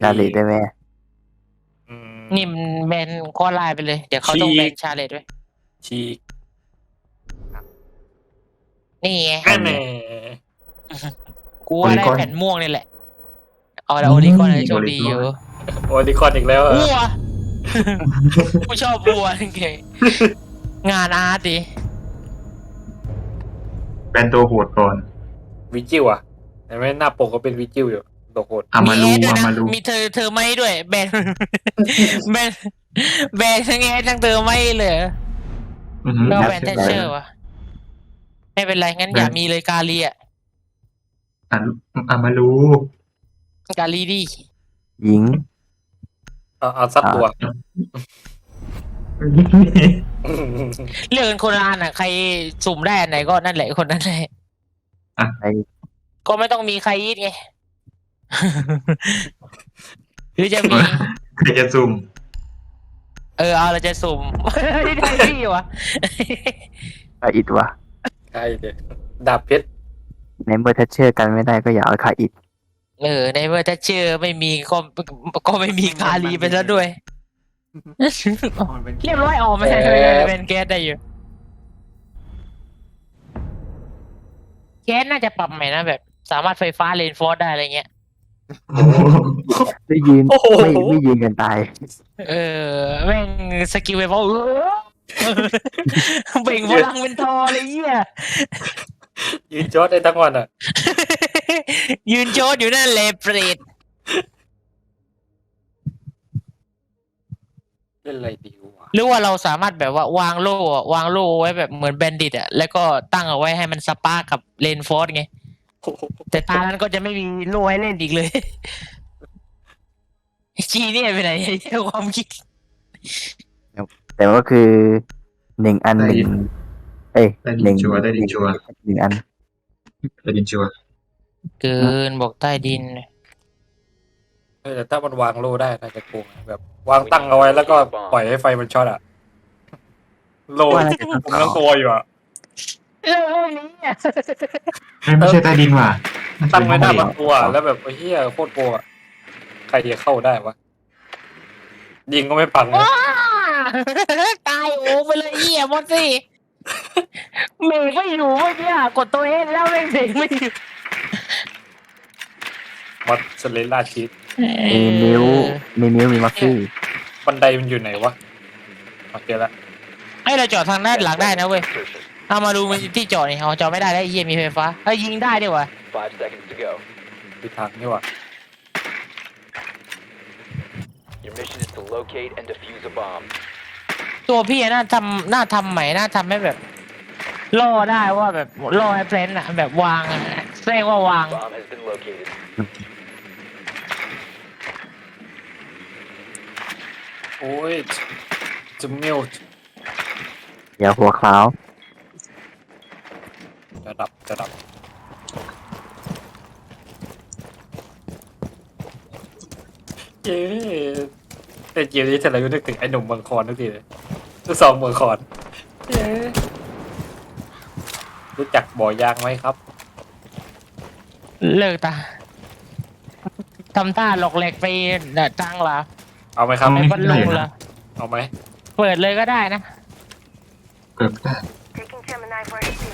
ชาลีได้ไหมอืมนี่มันแบนข้อไลน์ไปเลย เดี๋ยวเขาต้องฉีกแบนชาเลตด้วยฉีกนี่ไงแน่แน่กูว่าได้ Olicon แผ่นม่วงนี่แหละเอาละโอลิคอนโชคดีอยู่โอดิคอนอีกแล้วเหรอวัวกูชอบวัวจริงๆงานอาร์ตดิเป็นตัวโหดก่อนวิจิวอะ เห็นไหมหน้าปกก็เป็นวิจิวอยู่ตัวโหดอามารูแอดด้วยอานะมารูมีเธอเธอไม่ด้วย แบนแบนแบนทั้งแอดทั้งเธอไม่เลยอือหือก็แบนแทชเชอร์วะไม่เป็นไรงั้นอย่ามีเลยกาลีอะอะอามารูกาลีดิหญิงเอาเอาสักตัวเลือกกันคนละอันอะ ใครสุ่มได้อันไหนก็นั่นแหละคนนั้นแหละไอ้ ก็ไม่ต้องมีใครยีดไง หรือจะมี ใครจะซุ่มเออเอาเราจะสุ่ม ไม่ได้ที่วะคาอิดวะใช่เด็ดาบเพชรในเมื่อทัชเชอร์กันไม่ได้ก็อย่าเอาคาอิดเออ ในเมื่อถ้าเชื่อไม่มีก็ก็ไม่มีคาลีไปแล้วด้วย เรียบร้อยออกมาเป็นแก๊สได้อยู่แก๊สน่าจะปรับใหม่นะแบบ สามารถไฟฟ้าเลนฟอร์ได้อะไรเงี้ยโอ้โหไม่ยืนโอ้โห ไม่ไม่ยืนกันตายเออแม่งสกิลไฟฟ้าเออเบ่งพลังเป็นทอเลยเหี้ยยืนจอดได้ทั้งวันอะยืนโจดอยู่นั่นเลยเปรตเล่นอะไรดีวะหรือว่าเราสามารถแบบว่าวางโล่อะวางโล่ไว้แบบเหมือนแบนดิตอะแล้วก็ตั้งเอาไว้ให้มันสปาร์กกับเลนฟอร์สไง แต่ตานั้นก็จะไม่มีโล่ให้เล่นอีกเลยจีเนี่ยไปไหนเจ้าความคิด แต่ว่าคือหนึ่งอันหนึ่งเอ้ยได้หดินึ่นงชัวร์ได้ดินชัวร์หนึ่งอันได้ดินชัวร์เกินบอกใต้ดิน เออแต่ถ้ามันวางโล่ได้น่าจะโกงนะแบบ วางตั้งเอาไว้แล้วก็ปล่อยให้ไฟมันช็อตอะโล่ว่าน่าจะผมทั้งตัวอยู่อะ เออนี้อะไม่ไม่ใช่ใต้ดินว่ะตั้งไว้หน้าปมัระตูอะแล้วแบบไอ้เหี้ยโคตรโกงอะใครจะเข้าได้วะ ยิงก็ไม่ปังนะว้าตายโอ้ไปเลยเหี้ยหมดสิเมย์ไม่อยู่เมื่อกี้อะกดตัวเองแล้วแม่งเบรกไม่อยู่มัดสเลล่าชีสมีนิ้วมีนิ้วมีมัฟฟี่บันไดมันอยู่ไหนวะโอเคละให้เราจอดทางด้านหลังได้นะเว้ย เอามาดูมันที่จอดนี่เอาจอดไม่ได้แล้วไอ้เหี้ยมีไฟฟ้าเฮ้ยยิงได้ด้วยวะ Five seconds to go. ที่ทางนี่วะ Your mission is to locate and defuse a bomb. ตัวพี่อะน่าทำน่าทำใหม่น่าทำให้แบบล่อได้ว่าแบบล่อให้เฟรนด์อะแบบวางอะแสดงว่าวาง Bomb has been located. โอ้ยจะเมล อย่าหัวคล้าว จะดับจะดับเย้แต่เกมนี้แต่เราก็นึกถึงไอ้หนุ่มเมืองคอนทุกทีเลยทุกสองเมืองคอนเย้รู้จักบ่อยางไหมครับ เลิกตาทำท่าหลอกเหล็กไปเดะจังเหรอเอาไหมครับในพัดลมเหรอเอาไหมเปิดเลยก็ได้นะ เกิดได้ Taking Gemini for a spin.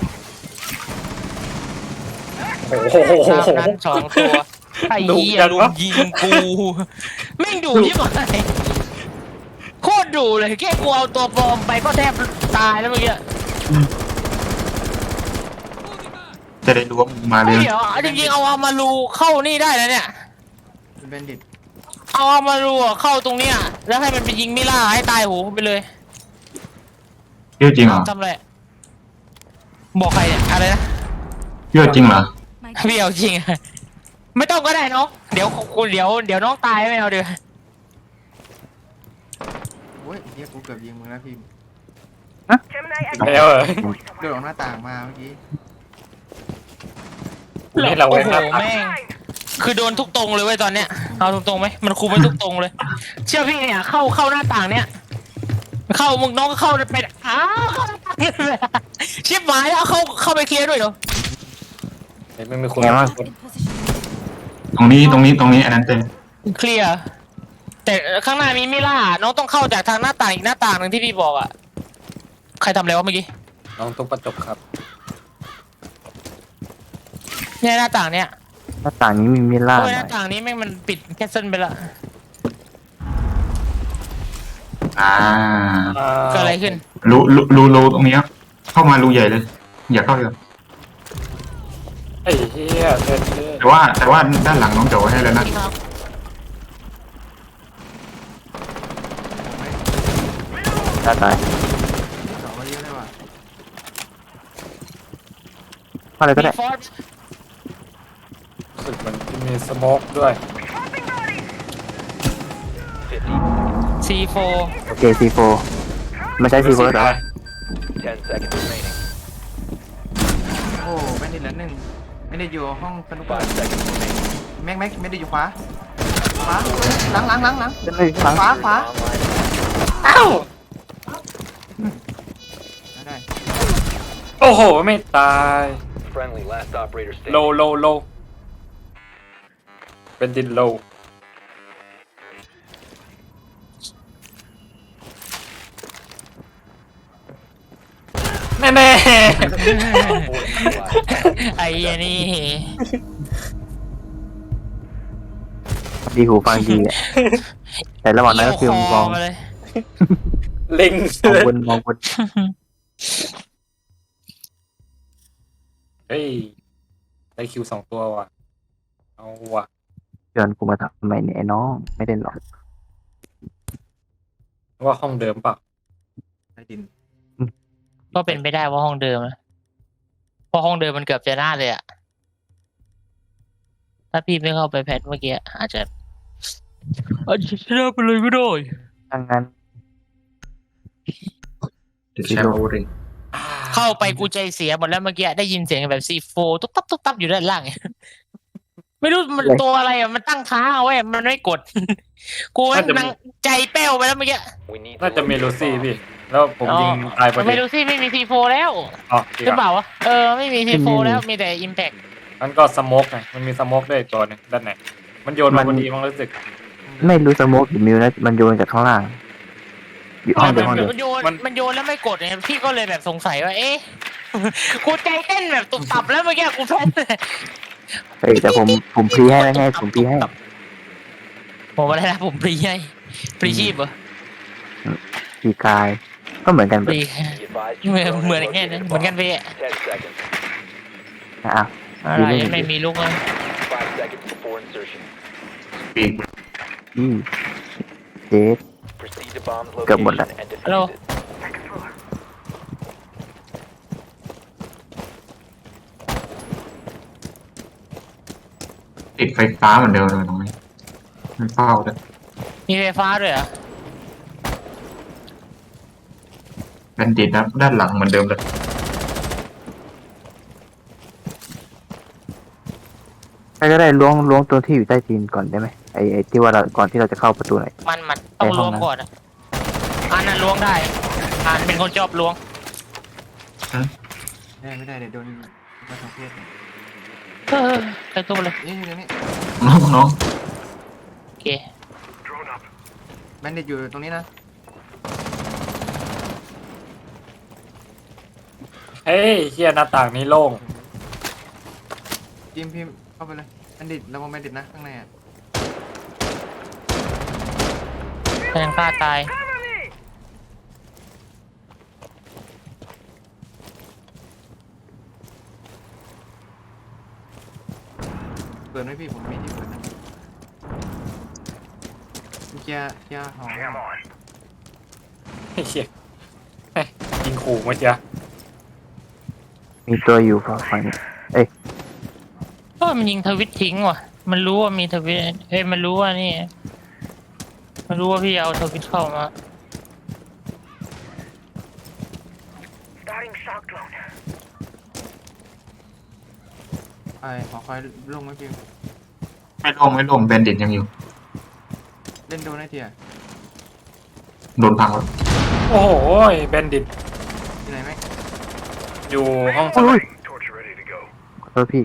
โอ้โหตามนั้นสองตัวไอ้ดุเหี้ยจังลุวะมยิงกูแม่งดุยิ่งกว่าโคตรดุเลยแค่กูเอาตัวปลอมไปก็แทบตายแล้วเมื่อกี้จะได้รู้ว่ามึงมาเลเฮ้ยยเดี๋ยวจริงๆเอาอามารูเข้านี่ได้นะเนี่ยเป็นแบนดิตเอาอามารูอะเข้าตรงเนี้ยแล้วให้มันไปยิงมิล่าให้ตายหูไปเลยเชื่อจริงเหรอทำอะไรบอกใครเนี่ยอะไรนะเชื่อจริงเหรอ พี่เอาจริงอะไม่ต้องก็ได้น้อง เดี๋ยวคุณเดี๋ยวเดี๋ยวน้องตายไม่เอาเดี๋ยวโอ้ยเฮียกูเกือบยิงมึงแล้วพิมพ์ Gemini แล้วเหรอเดินออกหน้าต่างมาเมื่อกี้นี่เราโอ้ไว้โหหน้าตาแม่งคือโดนทุกตรงเลยเว้ยตอนเนี้ยเอาตรงๆไหมมันคุมไปทุกตรงเลย เชื่อพี่เนี่ยเข้าเข้าหน้าต่างเนี้ยเข้ามึงน้องก็เข้าไปอ้าวเข้าหน้าต่างชิบหายแล้วเข้าเข้าไปเคลียร์ด้วยเหรอ เห็นไม่มีคนไงวะ ตรงนี้ตรงนี้ตรงนี้อันนั้นเต็มเคลียร์แต่ข้างหน้ามีมิล่า น้องต้องเข้าจากทางหน้าต่างอีกหน้าต่างหนึ่งที่พี่บอกอะ ใครทำอะไรวะเมื่อกี้น้องตุ๊กกระจกครับเนี่ยหน้าต่างเนี่ยหน้าต่างนี้มีมิล่าเพราะหว่าหน่น้าอยต่างนี้แม่งมันปิดแคสเซิลไปละ อ่าเกิดอะไรขึ้น รูรูรูรูตรงนี้ครับเข้ามารูใหญ่เลย อย่าเข้าเลย ไอ้เหี้ยเท่เท่แต่ว่าแต่ว่าด้านหลังน้องโจให้แล้วนะหน้าตายเจาะไว้เยอะเลยว่ะเข้าอะไรก็มีได้ฟอสรู้สึกเหมือนจะมีสโมกด้วย 50, ซีโฟโอเคซีโฟไม่ใช่ซีโฟแต่ว่า10 seconds remaining. โอ้แบนดิตเหลือหนึ่ง แบนดิตอยู่ห้องสนุกเกอ5ร์ seconds remaining. แม็กแม็กแบนดิตอยู่ขวาขวาหลังหลังหลังหลังจะไม่ฟังขวาขวา Online อ้าวได้โอ้โห ไม่ตาย friendly last operator โล standing. โลโลเป็นดินโลแน่แน่ ไอ้เหี้ยนี่ดีหูฟังดีอะแต่ระหว่างนั้นก็คือมเยี่อยวงมาเลยๆเล็งมองบนมองบนเฮ้ยได้คิวสองตัวว่ะ เอาว่ะเชิญกูมาทำไมเนี่ยไอ้น้อง ไม่ได้หรอกว่าห้องเดิมเปล่ะใต้ดินก็เป็นไปได้ว่าห้องเดิมนะเพราะห้องเดิมมันเกือบจะหน้าเลยอะถ้าพี่ไม่เข้าไปแพทเมื่อกี้อาจจะอาจจะชนะไปเลยก็ได้ถ้างั้นเดี๋ยวแชร์โอเรเข้าไปกูใจเสียหมดแล้วเมื่อกี้ได้ยินเสียงแบบซีโฟตุ๊บตับตุ๊บตับอยู่ด้านล่าง ไม่รู้มันตัวอะไรอะมันตั้งค้างเอาไว้มันไม่กด กูแม่งนั่งใจแป้วไปแล้วเมื่อกี้ We need น่า to จะมี locate ลู a ซี่ bomb. พี่ แล้วผมยิงตายพอดีไม่รู้สิไม่มีซีโฟแล้วอ๋อดีหรือคเปรับล่าวะเออไม่มีซีโฟแล้วมีแต่อิมแพคมันก็สโมกไงมันมีสโมกด้วยอีกตัวหนึงด้านไหนมันโยนมาพอดีมั้งรู้สึก ไม่รู้สโมกหรือมิวนะมันโยนจากข้างล่างอยู่ห้องเดียวห้องเดียวมันโยนมันมันโยนแล้วไม่กดไงพี่ก็เลยแบบสงสัยว่าเอ๊ะกูใจเต้นแบบตุบตับแล้วเมื่อกี้กูแพ้เฮ้ยแต่ผมผมพรีให้แล้วไงผมพรีให้ผมอะไรนะผมพรีให้พรีชีพเหรอพรีกาย ก็เหมือนกันพรี Be advised เหมื your อน drone เหมือน has แค่ located นั้น a เหมือนกัน bomb. พี่10 seconds. นะอะอะไรดีเลยไม่มีลูกเลย5 seconds before insertion. ปีกอืมเจส Proceed to bomb's Cầm một location lần. and defuse Alo. it. ติดไฟฟ้าเหมือนเดิมเลยตรงนี้มันเฝ้าด้วยมีไฟฟ้าด้วยเหรอ เป็นติดนะด้านหลังเหมือนเดิมเลยใครก็ได้ล้วงล้วงตัวที่อยู่ใต้ตีนก่อนได้ไหมไอ้ไอ้ที่ว่าเราก่อนที่เราจะเข้าประตูไหน มันมันต้องในห้ล้วองงนั้นก่อนอะอันนั้นล้วงได้อันเป็นคนชอบล้วง ได้ไม่ได้เดี๋ยวโดนมาทำเพศเออไปตู้เลยนี่นี่นี่น้องน้องโอเคแบนดิตอยู่ตรงนี้นะ เฮ้ยเฮียหน้าต่างนี้โล่งจิมพิมพ์เข้าไปเลยแบนดิตระวังแบนดิตนะข้างในอะแทงฆ่าตาย เปิดไหมพี่ผมมีที่เปิดนะเคลียร์เคลียร์หอเฮ้ยเฮียเฮ้ยยิงขู่เมื่อกี้ มีตัวอยู่ฝั่งฝั่งนี้เออมันยิงทวิตทิ้งว่ะ มันรู้ว่ามีทวิตเอ้ยมันรู้ว่านี่ มันรู้ว่าพี่เอาทวิตเข้ามา Starting shock drone. ไอ้ขอคอยลงไหมพี่ไม่ลงไม่ลงแบนดิตยังอยู่ เล่นโดนได้ทีอะโดนพังแล้วโอ้โหแบนดิตที่ไหนไหม อยู่ห้องสโอ้มุดยขอโทษพี่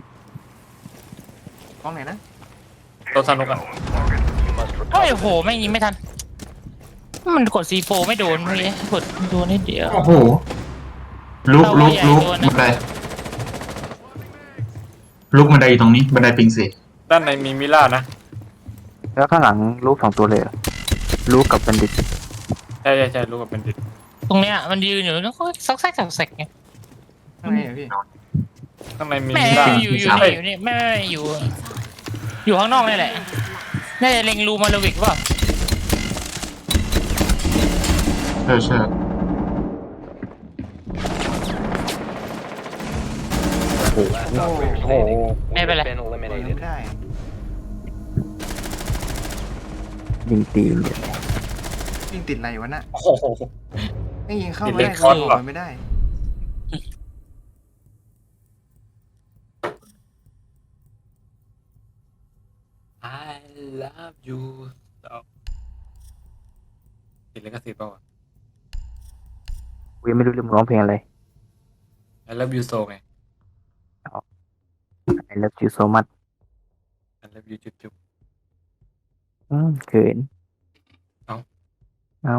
ห้องไหนนะตัวสนุกอะ You must เฮ้ย recover. โหไม่ยิงไม่ทัน มันกดซีโฟไม่โดนเมื่อกี้กดโดนนิดเดียว โอ้โหลุกลุกลุกบันไดลุกบันไดอยู่ตรงนี้บันไดปิงสี่ด้านในมีมิล่านะแล้วข้างหลังลูกสองตัวเลยเหรอลูกกับบัณฑิต ใช่ใช่ใช่รู้ว่าเป็นดิดตรงเนี้ยมันยืนอยู่แล้วก็ซักแซกซักแซกไง ทำไมอะพี่ข้างในมีแม่มิล่าอยู่อยู่นี่อยู่นี่แม่แม่อยู่ อยู่ข้างนอกนี่แหละน่าจะเล็งรูมาลวิกเปล่าใช่ใช่ Last operator standing. Hey, Will Bella. have been เปิด eliminated. ไม่ได้ยิงตีนเนี่ยยิงติดอะไรวะน่ะโอ้โหไม่ยิงเข้าติดไม่เลได้นคอร์สยิงว่ะมันไม่ได้ love you ติดเลยก็สิบเปล่าวะ กูยังไม่รู้เรื่องร้องเพลงอะไร I love you so ไง I love you so much I love you จุ๊บจุ๊บอืมเขินเอ้า เอา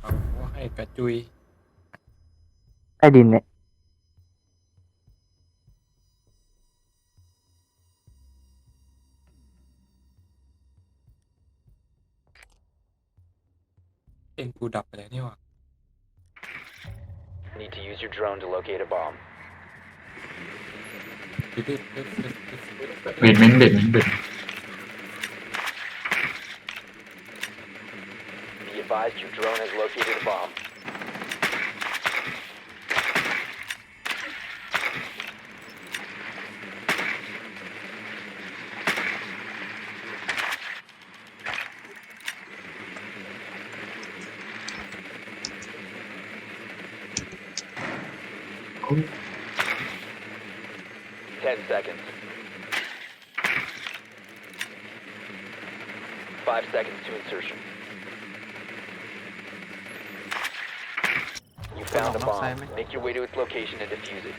เอาให้กระจุย ใต้ดินเนี่ย เองกูดับไปแล้วนี่หว่า Need to use your drone to locate a bomb. ดึ๊ดดึ๊ดดึ๊ดดึ๊ดดึ๊ด เบดเมนต์เบดเมนต์เบด Be advised your drone has located a bomb. 5 seconds to insertion. You found a Knock side, bomb. man. Make your way to its location and defuse it.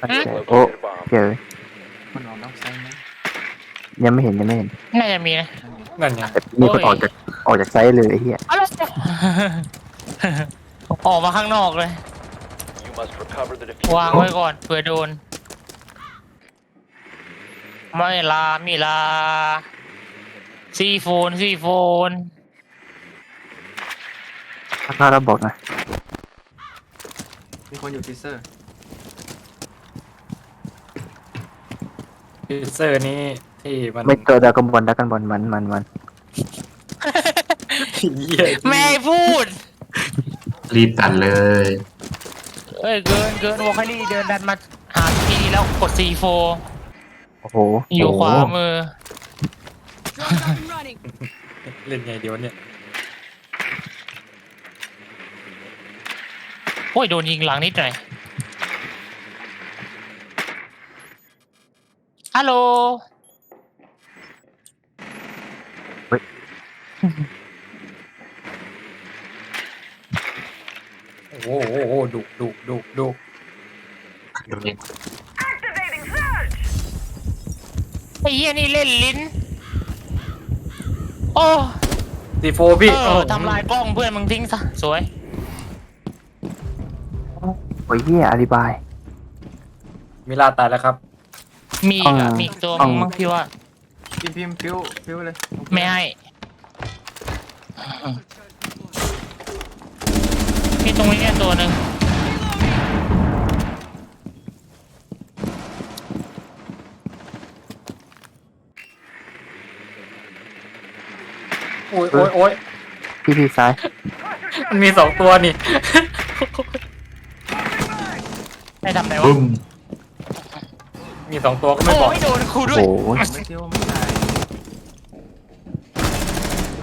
ตั้งใจ Located โอ้ a bomb. เจอมันออกนอกไซด์ไหมยังไม่เห็นยังไม่เห็นน่าจะมีนะ นั่นไงนั่นไงแต่มีคนโอ้ยออกจากออกจากไซต์เลยไอ้เหี้ยอะไรออกมาข้างนอกเลย You must recover the วาง diffuser. ไว้ก่อนเผื่อโดน ไม่ลา มีลา ซีโฟนซีโฟนถ้าพลาดเราบอกนะมีคนอยู่ฟิเซอร์ฟิเซอร์นี่ที่มันไม่เจอดรากันบอลดรากันบอลมันมันมันเหี้ยแม่ให้พูด รีบตัดเลย เอ้ยเกินเกินวอลคารี่เดินดันมาหาทีแล้วกดซีโฟโอ้โหอยู่ขวามือ เล่นไงเดียวเนี่ยโอ้ยโดนยิงหลังนิดหน่อย ฮัลโหล โอ้โหโอ้โหดุดุดุดุ Activating surge! ไอ้เหี้ยนี่เล่นลิ้น โอ้ซีโฟพี่เอโอ้อทำลายกล้องเพื่อนมึงทิ้งซะ สวย โอ้ยเหี้ยอธิบาย มิลาตายแล้วครับมีอีกอะต้องมีอีกตัวต้องมั้งพี่ว่า พิมพ์พิมพ์ฟิวฟิวเลยไม่ให้มีตรงนี้เนี่ยตัวหนึ่ง โอ้ยโอ้ยโอ้ยพี่พี่ซ้ายมันมีสองตัวนี่ ได้ทำไหนวะ บึ้มมีสองตัวก็ไม่บอก โอ้ยโดนครูด้วโอ้ยโหไม่ฟิวไม่ได้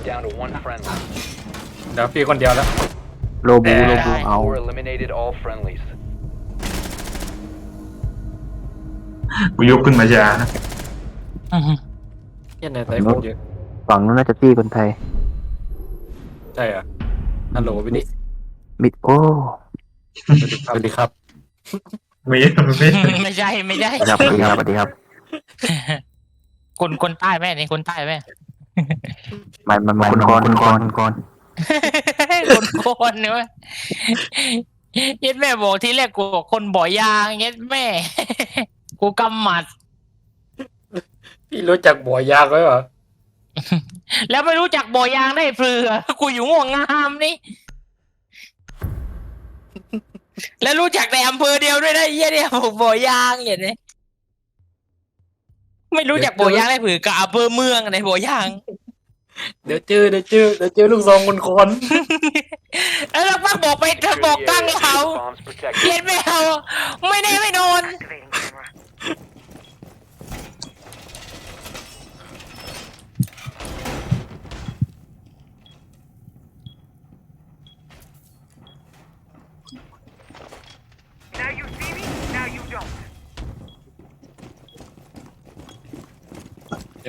Down to one friendly. เดี๋ยวพี่คนเดียวแล้ว โลบูโลบูเอา Four eliminated all friendlies. กูยกขึ้นมาช้าอื้อหือเหี้ยในไต้คนเยอะ ฝั่งนู้นน่าจะตี้คนไทย ใช่เหรอะฮัลโหลพี่นิมิดโอ้สวัสดีครับไม่ไม่ไม่ใช่ไม่ใช่ครับสวัสดีครับสวัสดีครับ คนคนใต้แม่นี่คนใต้แม่ มันมันมันคนคนคนคนคนโคนเนอะเย็ดแม่บอกที่แรกกูบอกคนบ่อยางเย็ดแม่ กูกำหมัด พี่รู้จักบ่อยางไหมวะ แล้วไม่รู้จักบ่อยางได้เปลือกูอยู่ง่วงงามนี่ แล้วรู้จักในอำเภอเดียวด้วยนะเยี่ยเนี่ยบอกบ่อยางอย่างนี้ไม่รู้จักบ่อยางได้เผือกับอำเภอเมืองในบ่อยาง เดี๋ยวเจอเดี๋ยวเจอเดี๋ยวเจอลูกซองคนคนแล้วเราปักบอกไปเธอบอกตั้งเขา Bombs protected. เย็นไม่เอาไม่ได้ไม่โดน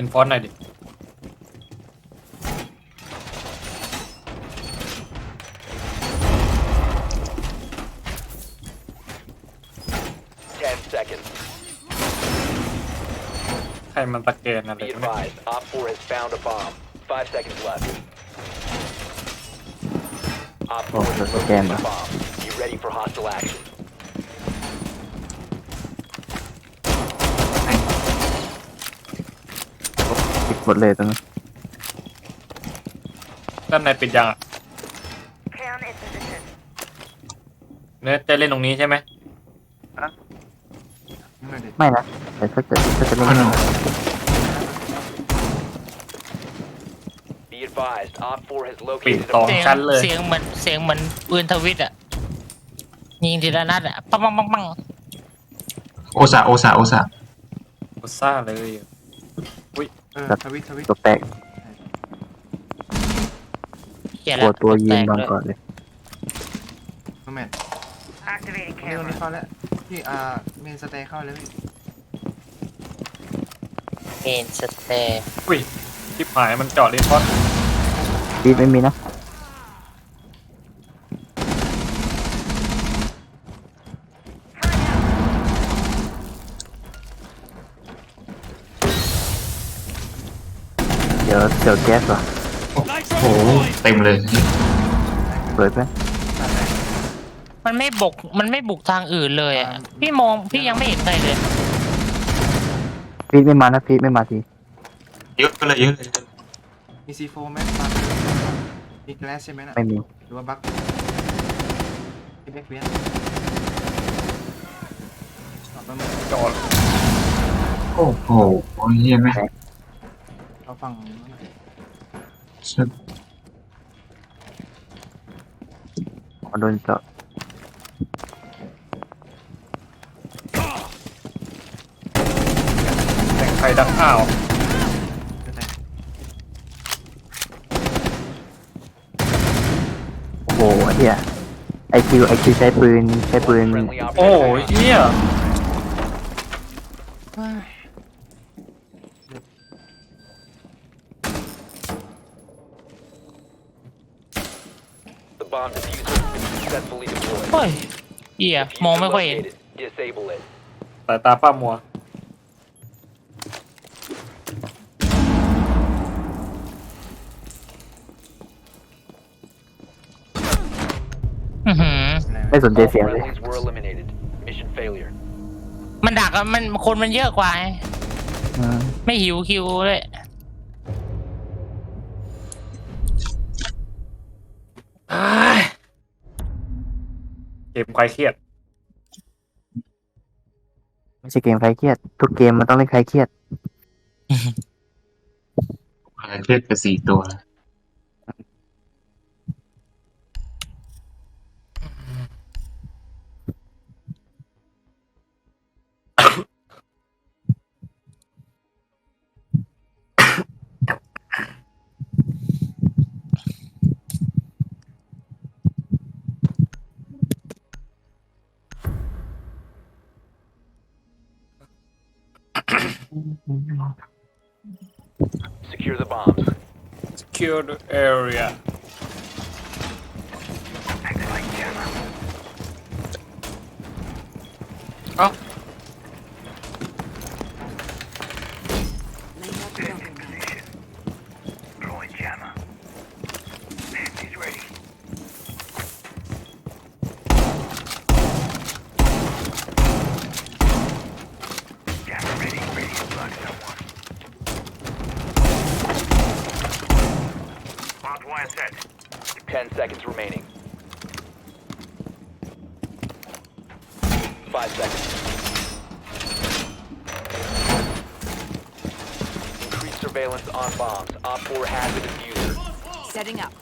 เป็นฟอนต์หน่อยดิ Ten seconds. ใครมันตะเกนอะไร Be advised, Op 4 has found a bomb. Five seconds left. Op 4 Oh, has that's a located camera. a bomb. Be ready for hostile action. ปิดหมดเลยตรงนี้ด้านในปิดยังอะ Cam in position. เนื้อจะเล่นตรงนี้ใช่ไหมนั่นเลยไม่นะแต่ถ้าเกิดถ้าจะเล่นขนม Be advised, Op 4 has ปิด located สอง a เสียงชั้นเลย เสียงเหมือนเสียงเหมือนปืนทวิตอะ ยิงทีละนัดอะ ปังปังปังปังโอซาโอซาโอซาโอซ่าเลย เออทวิตทวิตตัวแตกเขียนตัวละตัวยืแตนกบางเลยก่อนเลยคอมเมนต์ Activating นี่ตรงนี้ camera. เข้าแล้วพี่อ่าเมนสเตย์เข้าเลยพี่เมนสเตย์ อุ้ยทิปหายมันเจาะเลนฟอนต์บีดไม่มีนะ ดี๋ยวเดี๋ยวแก๊สว่ะโอ้โหเต็มเลยเปิดไหมตัดเลยมันไม่บุกมันไม่บุกทางอื่นเลยอะพี่มองพี่ยังไม่เห็นใครเลยพีทไม่มานะพีทไม่มาทีเยอะเลยเยอะเลยมีซีโฟไหมปักมีแกลสใช่ไหมน่ะไม่มีหรือว่าบั๊กพี่แบ็คเวียนตอบมาเจาะโอ้โหเฮียไหม เราฟังนู้นหน่อยอ๋อโดนเจาะแต่งไฟดังอ้าวเดี๋ยวแต่โอ้โหไอ้เหี้ยไอคิวไอคิวใช้ปืนใช้ปืน friendly โอ้ operator. ยเฮียเฮ้ย bomb diffuser has been successfully deployed. เฮ้ยเหี้ยมองไม่ค่อยเห็น Located. Disable it. สายตาป้ามัว อื้อหืออะไรไม่วะสนใจ All เสียงเลย friendlies were eliminated. Mission failure. มันดักอะมันคนมันเยอะกว่าไงอืมไม่หิวคิวเลย เกมใครเครียด ไม่ใช่เกมใครเครียด ทุกเกมมันต้องเล่นใครเครียดอะไรเรียกไปสี่ตัว Secure secured area. Seconds remaining. 5 seconds. Increased surveillance on bombs. Op 4 has the diffuser. Setting up.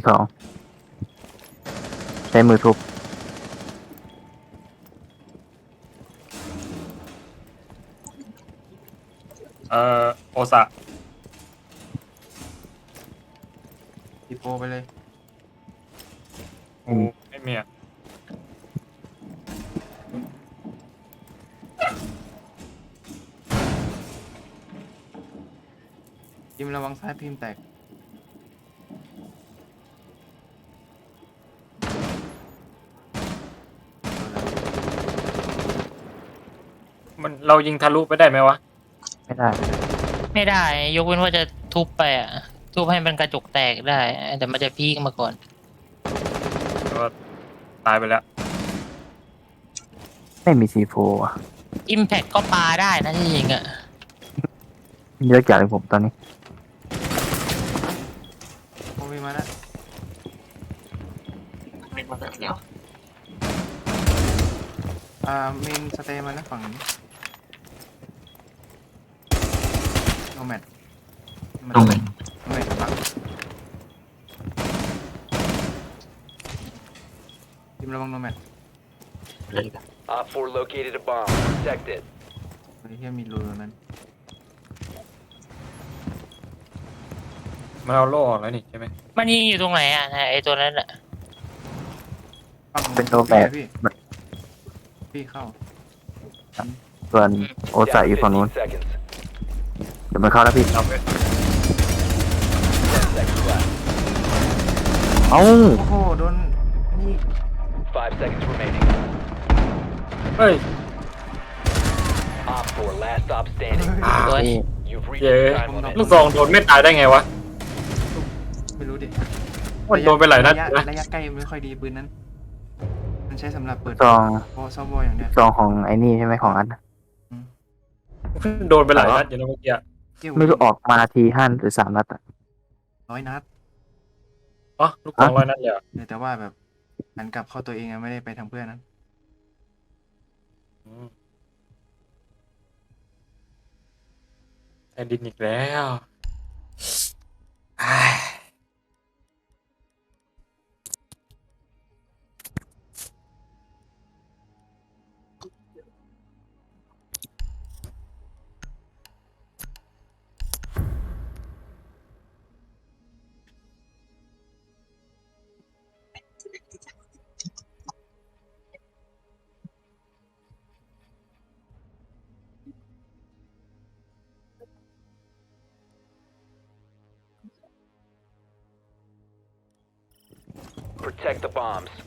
ทิ้งสอง ใช้มือทุบเอ่อโอซาทีโปไปเลยกูไม่มีอะพิมพ์ระวังซ้ายพิมพ์แตก เรายิงทะลุไปได้ไหมวะ ไม่ได้ ไม่ได้ ยกเว้นว่าจะทุบไปอะ ทุบให้มันกระจกแตกได้ แต่มันจะพีกมาก่อน ก็ตายไปแล้ว ไม่มีซีโฟอะอิมแพคก็ปาได้นะที่จริงอะเยอะจัดเลยผมตอนนี้โอวีมาแล้วอ่าเมนสเตย์มาแล้วฝั่งนี้ โนแมดตรงไหนโนแมดบักพิมพ์ระวังโนแมด Op 4 located a bomb. Protect it. ไอ้เหี้ยมีรูตรงนั้นมันเอาโล่ออกแล้วนี่ใช่ไหมมันยิงอยู่ตรงไหนอะไอตัวนั้นอะฝั่งเป็นโนแมดพี่พี่เข้าส่วนโอซา Down อยู่ฝั่งนู้น 15 seconds. เดี๋ยวมันเข้าแล้วพี่ เอาไป10 seconds left. เอ้าโอ้โหโดนนี่5 seconds remaining. เฮ้ย Op 4 last stop standing. ตัวนี่ You've reached เย้ your time limit. ลูกซองโดนไม่ตายได้ไงวะ ไม่รู้ดิมันโดนไปหลายนัดระยะนะ ระยะใกล้ไม่ค่อยดีปืนนั้น มันใช้สำหรับเปิดซองโอซอฟต์บอลอย่างเดียวซองของไอ้นี่ใช่ไหมของอัน โดนไปหลายนัดอยู่นะเมื่อกี้อะ เกี่ยวไม่รู้ออกมาทีห้าหรือสามนัดอะร้อยนัดอ๋อลูกซองร้อยนัดเลยเหรอเออแต่ว่าแบบหันกลับเข้าตัวเองอะไม่ได้ไปทางเพื่อนนั้นอืมแผ่นดินอีกแล้วอ้าย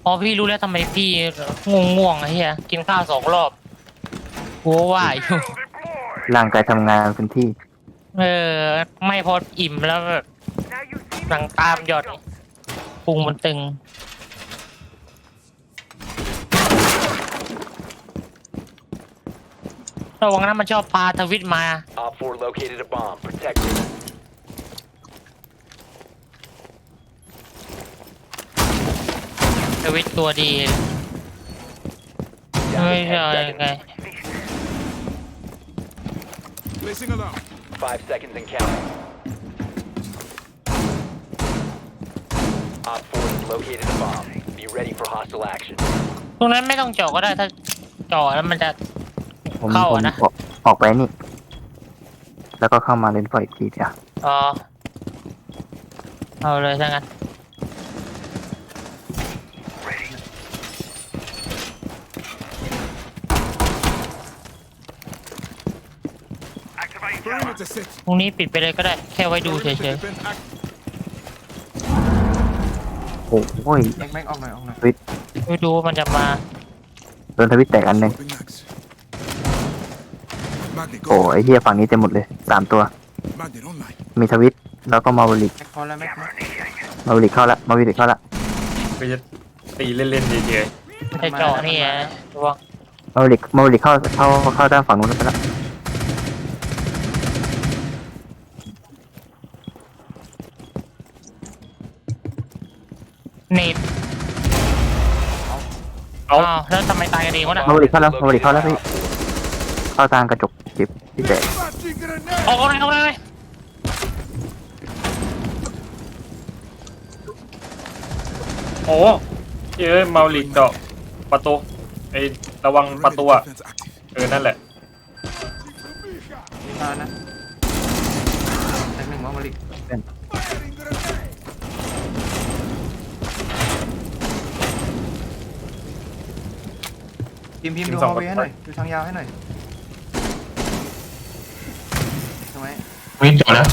พอพี่รู้แล้วทำไมพี่งงง่วงไอ้เฮียกินข้าวสองรอบกูก็ว่าอยู่ ร่างกายทำงานเต็มที่ เออ ไม่พออิ่มแล้วแบบหนังตามหยอดพุงมันตึง ระวังนะมันชอบพาทวิตมา Op ทวิตตัวดี Down ไม่ to ใช่10ไง seconds. Five seconds and counting. Op 4 has located a bomb. Be ready for hostile action. ตรงนั้นไม่ต้องเจาะก็ได้ถ้าเจาะแล้วมันจะ ผมเข้าผมอะนะ ออกออกไปนี่ แล้วก็เข้ามาเล่นพออีกทีเดียว อ๋อเอาเลยถ้างั้น Activate camera. ตรงนี้ปิดไปเลยก็ได้ แค่ไว้ดูเฉยโอ้โอ้ยแม็กแม็กออกหน่อยออกหน่อยๆไว้ดูว่ามันจะมา โดนทวิตแตกอันหนึ่งโอ้ไอเฮียฝั่งนี้เต็มหมดเลยสามตัว มีทวิตแล้วก็มาวิลิกแม็กคอแล้วแม็กแม็กมาวิลิกเข้าละมาวิลิกเข้าละไปจะตีเล่นๆเฉยจะเจาะนี่ไงระวังมาวิลิกมาวิลิกเข้าเข้าเข้าด้านฝั่งนู้นไปละ เนตๆเอาอ้าวแล้วทำไมตายกันเองวะน่ะมาวิลิกเข้าแล้วมาวิลิกเข้าแล้วพี่เข้าทางกระจกจิบที่แตกออกเลยออกเลยโอ้เอ้ยเมาลิกเจาะประตูไอ้ระวังประตูอะเออนั่นแหละ พิมพ์พิมพ์ดูฮอลเวย์ให้หน่อยดูทางยาวให้หน่อยทำไมวิ่งจอดแล้ว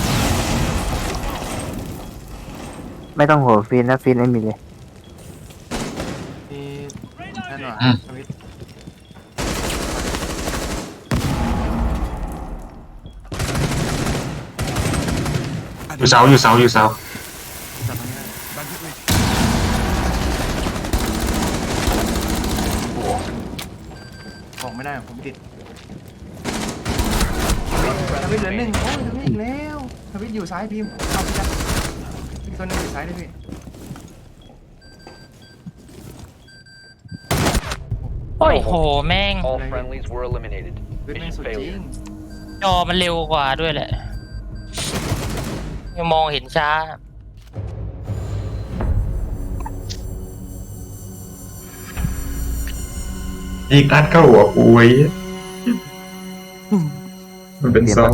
ไม่ต้องโหฟีนแล้วฟีนไม่มีเลยมีนั่นหรอสวิตช์อยู่เสาอยู่เสาอยู่เสา จับตรงนี้ได้บอกไม่ได้ผมติดทวิตเหลือหนึ่งโอ้ยทวิตอีกแล้วทวิตอยู่ ซ้ายพิมพ์เอาพี่จับพี่ตัวหนึงอยู่ซ้ายด้วยพี่โอ้ยโหแม่ง All friendlies were eliminated. ทวิตแม่งสุดจริงจอมันเร็วกว่าด้วยแหละ ยังมองเห็นช้าอีกอัดเข้าหัวกูไว้มันเป็นซอง